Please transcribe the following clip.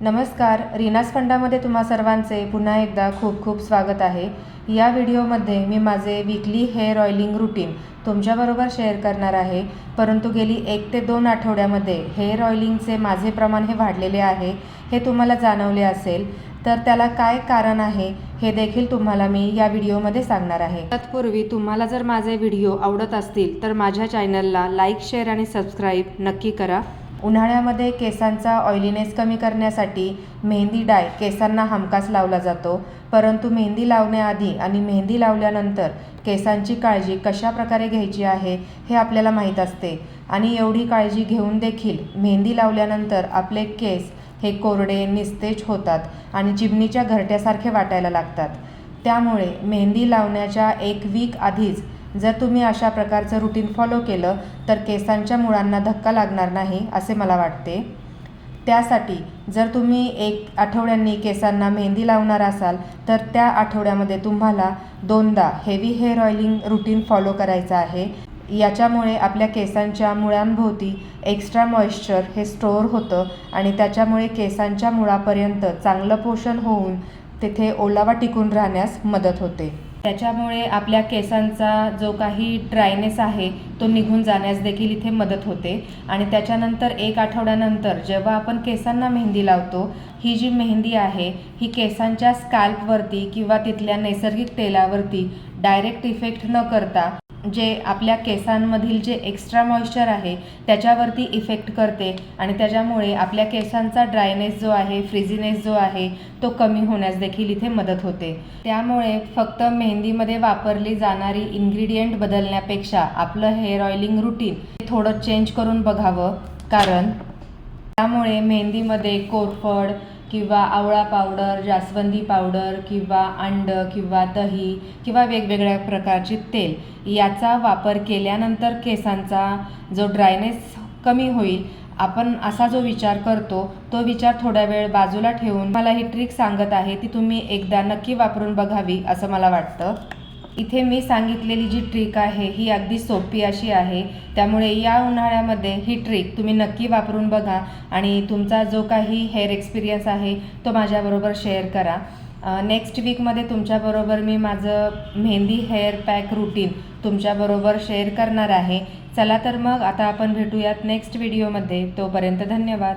नमस्कार रीनास फंडामध्ये तुम्हा सर्वांचे पुन्हा एकदा खूप खूप स्वागत आहे. या व्हिडिओमध्ये मी माझे वीकली हेअर ऑइलिंग रुटीन तुमच्याबरोबर शेअर करणार आहे. परंतु गेली एक ते दोन आठवड्यामध्ये हेअर ऑइलिंगचे माझे प्रमाण हे वाढलेले आहे हे तुम्हाला जाणवले असेल. तर त्याला काय कारण आहे हे देखील तुम्हाला मी या व्हिडिओमध्ये सांगणार आहे. तत्पूर्वी तुम्हाला जर माझे व्हिडिओ आवडत असतील तर माझ्या चॅनलला लाईक शेअर आणि सबस्क्राईब नक्की करा. उन्हाळ्यामध्ये केसांचा ऑइलीनेस कमी करण्यासाठी मेहंदी डाय केसांना हमखास लावला जातो. परंतु मेहंदी लावण्याआधी आणि मेहंदी लावल्यानंतर केसांची काळजी कशा प्रकारे घ्यायची आहे हे आपल्याला माहीत असते. आणि एवढी काळजी घेऊन देखील मेहंदी लावल्यानंतर आपले केस हे कोरडे निस्तेज होतात आणि चिमणीच्या घरट्यासारखे वाटायला लागतात. त्यामुळे मेहंदी लावण्याच्या एक वीक आधीच जर तुम्ही अशा प्रकारचं रुटीन फॉलो केलं तर केसांच्या मुळांना धक्का लागणार नाही असे मला वाटते. त्यासाठी जर तुम्ही एक आठवड्यांनी केसांना मेहंदी लावणार असाल तर त्या आठवड्यामध्ये तुम्हाला दोनदा heavy hair oiling routine follow करायचं आहे. याच्यामुळे आपल्या केसांच्या मुळांभोवती एक्स्ट्रा मॉइश्चर हे स्टोअर होतं आणि त्याच्यामुळे केसांच्या मुळापर्यंत चांगलं पोषण होऊन तेथे ओलावा टिकून राहण्यास मदत होते. त्याच्यामुळे आपल्या केसांचा जो काही ड्रायनेस आहे तो निघून जाण्यास देखील इथे मदत होते. आणि त्याच्यानंतर एक आठवड्यानंतर जेव्हा आपण केसांना मेहंदी लावतो ही जी मेहंदी आहे ही केसांच्या स्कॅल्पवरती किंवा तिथल्या नैसर्गिक तेलावरती डायरेक्ट इफेक्ट न करता जे आपल्या केसांमधील जे एक्स्ट्रा मॉइश्चर आहे त्याच्यावरती इफेक्ट करते. आणि त्याच्यामुळे आपल्या केसांचा ड्रायनेस जो आहे फ्रिझीनेस जो आहे तो कमी होण्यास देखील इथे मदत होते. त्यामुळे फक्त मेहंदीमध्ये वापरली जाणारी इन्ग्रेडियंट बदलण्यापेक्षा आपलं हेअर ऑइलिंग रुटीन थोडं चेंज करून बघावं. कारण त्यामुळे मेहंदीमध्ये कोरफड किंवा आवळा पावडर जास्वंदी पावडर किंवा अंड किंवा दही किंवा वेगवेगळ्या प्रकारचे तेल याचा वापर केल्यानंतर केसांचा जो ड्रायनेस कमी होईल आपण असा जो विचार करतो तो विचार थोड्या वेळ बाजूला ठेवून मला ही ट्रिक सांगत आहे ती तुम्ही एकदा नक्की वापरून बघावी असं मला वाटतं. इथे मी सांगितलेली जी ट्रिक आहे ही अगदी सोपी अशी आहे. त्यामुळे या उन्हाळ्यामध्ये ही ट्रिक तुम्ही नक्की वापरून बघा आणि तुमचा जो काही हेअर एक्सपिरियन्स आहे तो माझ्याबरोबर शेअर करा. नेक्स्ट वीकमध्ये तुमच्याबरोबर मी माझं मेहंदी हेअर पॅक रुटीन तुमच्याबरोबर शेअर करणार आहे. चला तर मग आता आपण भेटूयात नेक्स्ट व्हिडिओमध्ये तोपर्यंत धन्यवाद.